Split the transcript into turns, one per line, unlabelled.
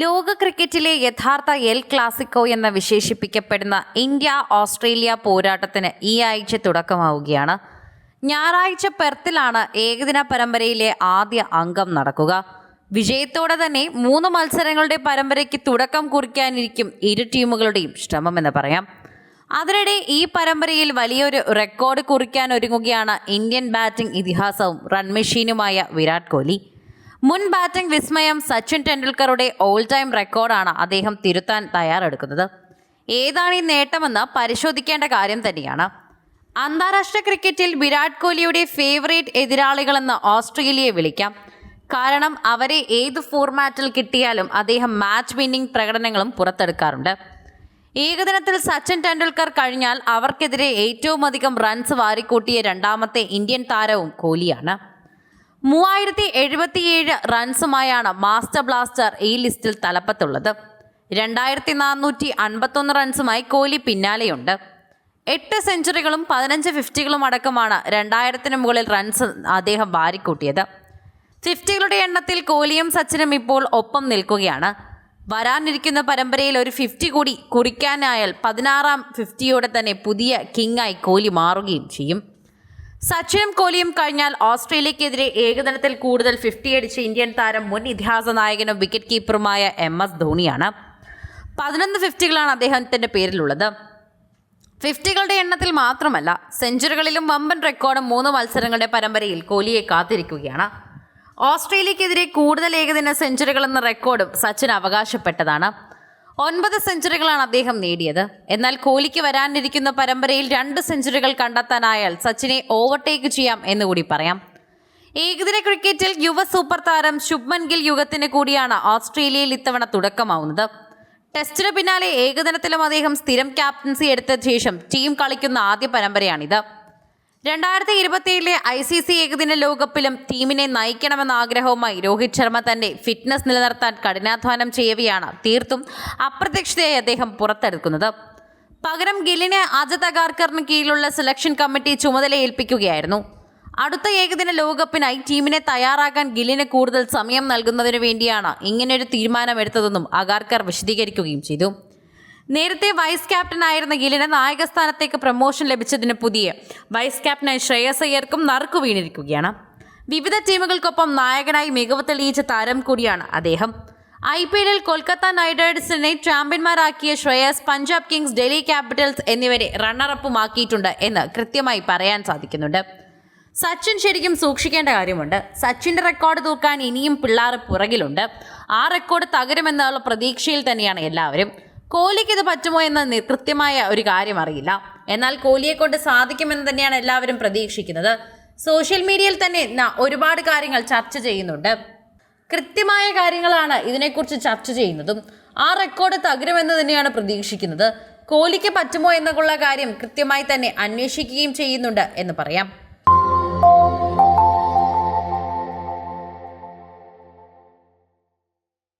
ലോക ക്രിക്കറ്റിലെ യഥാർത്ഥ എൽ ക്ലാസിക്കോ എന്ന് വിശേഷിപ്പിക്കപ്പെടുന്ന ഇന്ത്യ ഓസ്ട്രേലിയ പോരാട്ടത്തിന് ഈ ആഴ്ച തുടക്കമാവുകയാണ്. ഞായറാഴ്ച പെർത്തിലാണ് ഏകദിന പരമ്പരയിലെ ആദ്യ അംഗം നടക്കുക. വിജയത്തോടെ തന്നെ മൂന്ന് മത്സരങ്ങളുടെ പരമ്പരയ്ക്ക് തുടക്കം കുറിക്കാനിരിക്കും ഇരു ടീമുകളുടെയും ശ്രമമെന്ന് പറയാം. അതിനിടെ ഈ പരമ്പരയിൽ വലിയൊരു റെക്കോർഡ് കുറിക്കാൻ ഒരുങ്ങുകയാണ് ഇന്ത്യൻ ബാറ്റിംഗ് ഇതിഹാസവും റൺ മെഷീനുമായ വിരാട് കോഹ്ലി. മുൻ ബാറ്റിംഗ് വിസ്മയം സച്ചിൻ ടെണ്ടുൽക്കറുടെ ഓൾ ടൈം റെക്കോർഡാണ് അദ്ദേഹം തിരുത്താൻ തയ്യാറെടുക്കുന്നത്. ഏതാണ് ഈ നേട്ടമെന്ന് പരിശോധിക്കേണ്ട കാര്യം തന്നെയാണ്. അന്താരാഷ്ട്ര ക്രിക്കറ്റിൽ വിരാട് കോഹ്ലിയുടെ ഫേവറേറ്റ് എതിരാളികളെന്ന് ഓസ്ട്രേലിയയെ വിളിക്കാം. കാരണം അവരെ ഏത് ഫോർമാറ്റിൽ കിട്ടിയാലും അദ്ദേഹം മാച്ച് വിന്നിംഗ് പ്രകടനങ്ങളും പുറത്തെടുക്കാറുണ്ട്. ഏകദിനത്തിൽ സച്ചിൻ ടെണ്ടുൽക്കർ കഴിഞ്ഞാൽ അവർക്കെതിരെ ഏറ്റവും അധികം റൺസ് വാരിക്കൂട്ടിയ രണ്ടാമത്തെ ഇന്ത്യൻ താരവും കോഹ്ലിയാണ്. മൂവായിരത്തി എഴുപത്തിയേഴ് റൺസുമായാണ് മാസ്റ്റർ ബ്ലാസ്റ്റർ ഈ ലിസ്റ്റിൽ തലപ്പത്തുള്ളത്. രണ്ടായിരത്തി നാനൂറ്റി അൻപത്തൊന്ന് റൺസുമായി കോഹ്ലി പിന്നാലെയുണ്ട്. എട്ട് സെഞ്ചുറികളും പതിനഞ്ച് ഫിഫ്റ്റികളും അടക്കമാണ് രണ്ടായിരത്തിന് മുകളിൽ റൺസ് അദ്ദേഹം വാരിക്കൂട്ടിയത്. ഫിഫ്റ്റികളുടെ എണ്ണത്തിൽ കോഹ്ലിയും സച്ചിനും ഇപ്പോൾ ഒപ്പം നിൽക്കുകയാണ്. വരാനിരിക്കുന്ന പരമ്പരയിൽ ഒരു ഫിഫ്റ്റി കൂടി കുറിക്കാനായാൽ പതിനാറാം ഫിഫ്റ്റിയോടെ തന്നെ പുതിയ കിങ്ങായി കോഹ്ലി മാറുകയും ചെയ്യും. സച്ചിനും കോഹ്ലിയും കഴിഞ്ഞാൽ ഓസ്ട്രേലിയക്കെതിരെ ഏകദിനത്തിൽ കൂടുതൽ ഫിഫ്റ്റി അടിച്ച ഇന്ത്യൻ താരം മുൻ ഇതിഹാസ നായകനും വിക്കറ്റ് കീപ്പറുമായ എം എസ് ധോണിയാണ്. പതിനൊന്ന് ഫിഫ്റ്റികളാണ് അദ്ദേഹത്തിന്റെ പേരിലുള്ളത്. ഫിഫ്റ്റികളുടെ എണ്ണത്തിൽ മാത്രമല്ല സെഞ്ചുറികളിലും വമ്പൻ റെക്കോർഡും മൂന്ന് മത്സരങ്ങളുടെ പരമ്പരയിൽ കോഹ്ലിയെ കാത്തിരിക്കുകയാണ്. ഓസ്ട്രേലിയക്കെതിരെ കൂടുതൽ ഏകദിന സെഞ്ചുറികളെന്ന റെക്കോർഡും സച്ചിൻ അവകാശപ്പെട്ടതാണ്. ഒൻപത് സെഞ്ചുറികളാണ് അദ്ദേഹം നേടിയത്. എന്നാൽ കോഹ്ലിക്ക് വരാനിരിക്കുന്ന പരമ്പരയിൽ രണ്ട് സെഞ്ചുറികൾ കണ്ടെത്താനായാൽ സച്ചിനെ ഓവർടേക്ക് ചെയ്യാം എന്ന് കൂടി പറയാം. ഏകദിന ക്രിക്കറ്റിൽ യുവ സൂപ്പർ താരം ശുഭ്മൻ ഗിൽ യുഗത്തിന് കൂടിയാണ് ഓസ്ട്രേലിയയിൽ ഇത്തവണ തുടക്കമാവുന്നത്. ടെസ്റ്റിന് പിന്നാലെ ഏകദിനത്തിലും അദ്ദേഹം സ്ഥിരം ക്യാപ്റ്റൻസി എടുത്ത ശേഷം ടീം കളിക്കുന്ന ആദ്യ പരമ്പരയാണിത്. രണ്ടായിരത്തി ഇരുപത്തിയേഴിലെ ഐ സി സി ഏകദിന ലോകകപ്പിലും ടീമിനെ നയിക്കണമെന്ന ആഗ്രഹവുമായി രോഹിത് ശർമ്മ തന്റെ ഫിറ്റ്നസ് നിലനിർത്താൻ കഠിനാധ്വാനം ചെയ്യവെയാണ് തീർത്തും അപ്രതീക്ഷിതയായി അദ്ദേഹം പുറത്തെടുക്കുന്നത്. പകരം ഗില്ലിനെ അജത് അഗാർക്കറിന് കീഴിലുള്ള സെലക്ഷൻ കമ്മിറ്റി ചുമതല ഏൽപ്പിക്കുകയായിരുന്നു അടുത്ത ഏകദിന ലോകകപ്പിനായി ടീമിനെ തയ്യാറാക്കാൻ ഗില്ലിന് കൂടുതൽ സമയം നൽകുന്നതിനു വേണ്ടിയാണ് ഇങ്ങനെയൊരു തീരുമാനമെടുത്തതെന്നും അഗാർക്കർ വിശദീകരിക്കുകയും ചെയ്തു. നേരത്തെ വൈസ് ക്യാപ്റ്റൻ ആയിരുന്ന ഗിലിന് നായകസ്ഥാനത്തേക്ക് പ്രൊമോഷൻ ലഭിച്ചതിന് പുതിയ വൈസ് ക്യാപ്റ്റനായി ശ്രേയസ് അയ്യർക്കും നറുക്കു വീണിരിക്കുകയാണ്. വിവിധ ടീമുകൾക്കൊപ്പം നായകനായി മികവ് തെളിയിച്ച താരം കൂടിയാണ് അദ്ദേഹം. ഐ പി എല്ലിൽ കൊൽക്കത്ത നൈറ്റ് റൈഡേഴ്സിനെ ചാമ്പ്യന്മാരാക്കിയ ശ്രേയസ് പഞ്ചാബ് കിങ്സ് ഡൽഹി ക്യാപിറ്റൽസ് എന്നിവരെ റണ്ണറപ്പുമാക്കിയിട്ടുണ്ട് എന്ന് കൃത്യമായി പറയാൻ സാധിക്കുന്നുണ്ട്. സച്ചിൻ ശരിക്കും സൂക്ഷിക്കേണ്ട കാര്യമുണ്ട്. സച്ചിന്റെ റെക്കോർഡ് തൂക്കാൻ ഇനിയും പിള്ളേർ പുറകിലുണ്ട്. ആ റെക്കോർഡ് തകരുമെന്നുള്ള പ്രതീക്ഷയിൽ തന്നെയാണ് എല്ലാവരും. കോഹ്ലിക്ക് ഇത് പറ്റുമോ എന്ന് കൃത്യമായ ഒരു കാര്യം അറിയില്ല. എന്നാൽ കോഹ്ലിയെ കൊണ്ട് സാധിക്കുമെന്ന് തന്നെയാണ് എല്ലാവരും പ്രതീക്ഷിക്കുന്നത്. സോഷ്യൽ മീഡിയയിൽ തന്നെ ഒരുപാട് കാര്യങ്ങൾ ചർച്ച ചെയ്യുന്നുണ്ട്. കൃത്യമായ കാര്യങ്ങളാണ് ഇതിനെക്കുറിച്ച് ചർച്ച ചെയ്യുന്നതും. ആ റെക്കോർഡ് തകരുമെന്ന് തന്നെയാണ് പ്രതീക്ഷിക്കുന്നത്. കോഹ്ലിക്ക് പറ്റുമോ എന്നുള്ള കാര്യം കൃത്യമായി തന്നെ അന്വേഷിക്കുകയും ചെയ്യുന്നുണ്ട് എന്ന് പറയാം.